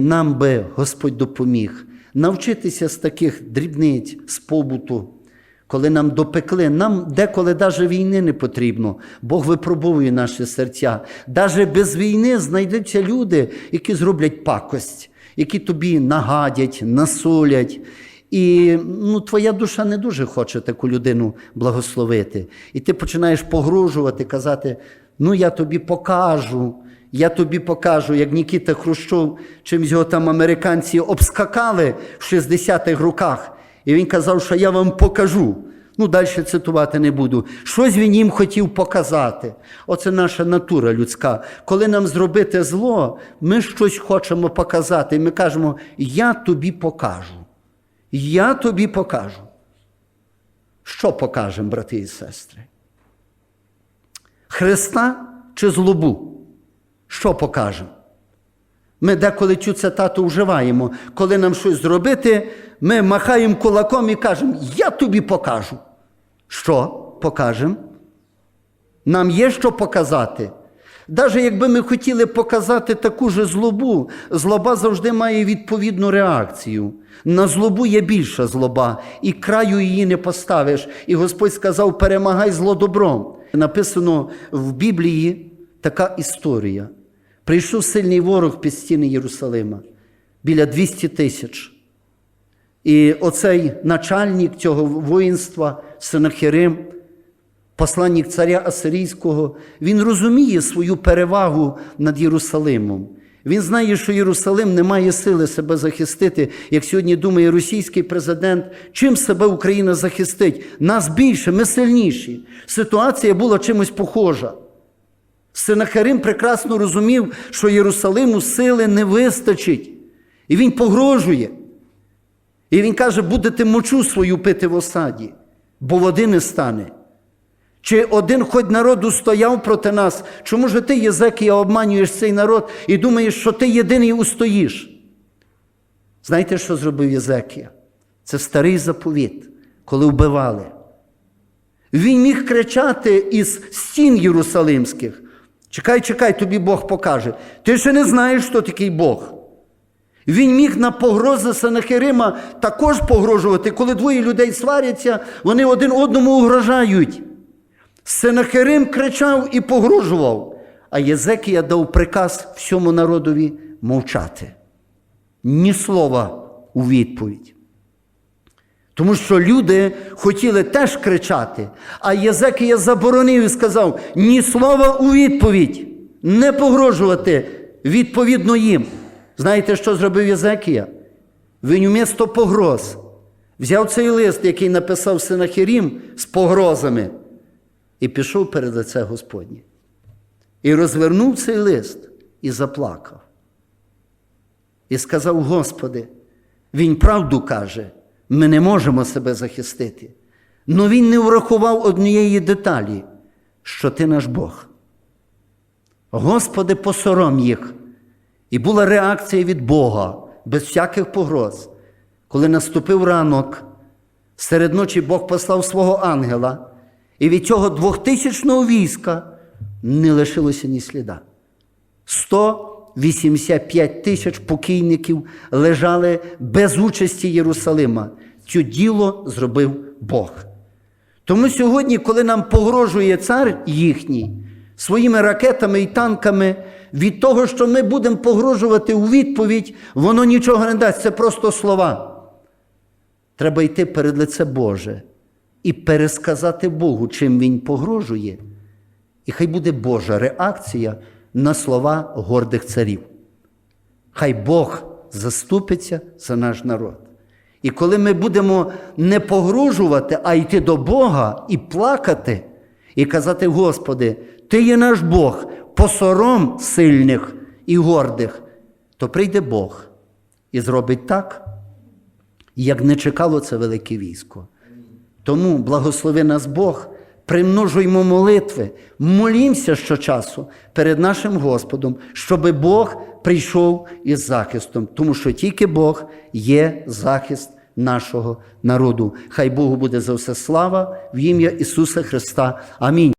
Нам би Господь допоміг навчитися з таких дрібниць, з побуту, коли нам допекли, нам деколи навіть війни не потрібно. Бог випробовує наші серця. Навіть без війни знайдуться люди, які зроблять пакость, які тобі нагадять, насолять. І ну, твоя душа не дуже хоче таку людину благословити. І ти починаєш погрожувати, казати: ну я тобі покажу. Я тобі покажу, як Нікіта Хрущов, чимсь його там американці обскакали в 60-х роках. І він казав, що я вам покажу. Ну, далі цитувати не буду. Щось він їм хотів показати. Оце наша натура людська. Коли нам зробити зло, ми щось хочемо показати. І ми кажемо, я тобі покажу. Я тобі покажу. Що покажемо, брати і сестри? Христа чи злобу? Що покажемо? Ми деколи цю цитату вживаємо. Коли нам щось зробити, ми махаємо кулаком і кажемо, я тобі покажу. Що покажемо? Нам є що показати. Навіть якби ми хотіли показати таку ж злобу, злоба завжди має відповідну реакцію. На злобу є більша злоба, і краю її не поставиш. І Господь сказав: перемагай зло добром. Написано в Біблії така історія. Прийшов сильний ворог під стіни Єрусалима біля 200 тисяч. І оцей начальник цього воїнства, Сенахерим, посланник царя Асирійського, він розуміє свою перевагу над Єрусалимом. Він знає, що Єрусалим не має сили себе захистити, як сьогодні думає російський президент, чим себе Україна захистить. Нас більше, ми сильніші. Ситуація була чимось похожа. Сенахарим прекрасно розумів, що Єрусалиму сили не вистачить. І він погрожує. І він каже, будете мочу свою пити в осаді, бо води не стане. Чи один хоч народу стояв проти нас, чому ж ти, Єзекія, обманюєш цей народ і думаєш, що ти єдиний устоїш? Знаєте, що зробив Єзекія? Це старий заповіт, коли вбивали. Він міг кричати із стін Єрусалимських. Чекай, чекай, тобі Бог покаже. Ти ще не знаєш, хто такий Бог. Він міг на погрози Сенахирима також погрожувати, коли двоє людей сваряться, вони один одному угрожають. Сенахирим кричав і погрожував, а Єзекія дав приказ всьому народові мовчати. Ні слова у відповідь. Тому що люди хотіли теж кричати, а Єзекія заборонив і сказав: ні слова у відповідь, не погрожувати відповідно їм. Знаєте, що зробив Єзекія? Він вмісто погроз взяв цей лист, який написав Синахірім з погрозами, і пішов перед лице Господнє. І розвернув цей лист і заплакав. І сказав: Господи, він правду каже, ми не можемо себе захистити. Но він не врахував однієї деталі, що ти наш Бог. Господи, посором їх. І була реакція від Бога без всяких погроз. Коли наступив ранок, серед ночі Бог послав свого ангела, і від цього двохтисячного війська не лишилося ні сліда. 185 тисяч покійників лежали без участі Єрусалима. Це діло зробив Бог. Тому сьогодні, коли нам погрожує цар їхній своїми ракетами і танками, від того, що ми будемо погрожувати у відповідь, воно нічого не дасть, це просто слова. Треба йти перед лице Боже і пересказати Богу, чим Він погрожує. І хай буде Божа реакція на слова гордих царів. Хай Бог заступиться за наш народ. І коли ми будемо не погрожувати, а йти до Бога і плакати, і казати, Господи, Ти є наш Бог, посором сильних і гордих, то прийде Бог і зробить так, як не чекало це велике військо. Тому благослови нас Бог, примножуємо молитви, молімося щочасу перед нашим Господом, щоб Бог прийшов із захистом, тому що тільки Бог є захист нашого народу. Хай Богу буде за все слава в ім'я Ісуса Христа. Амінь.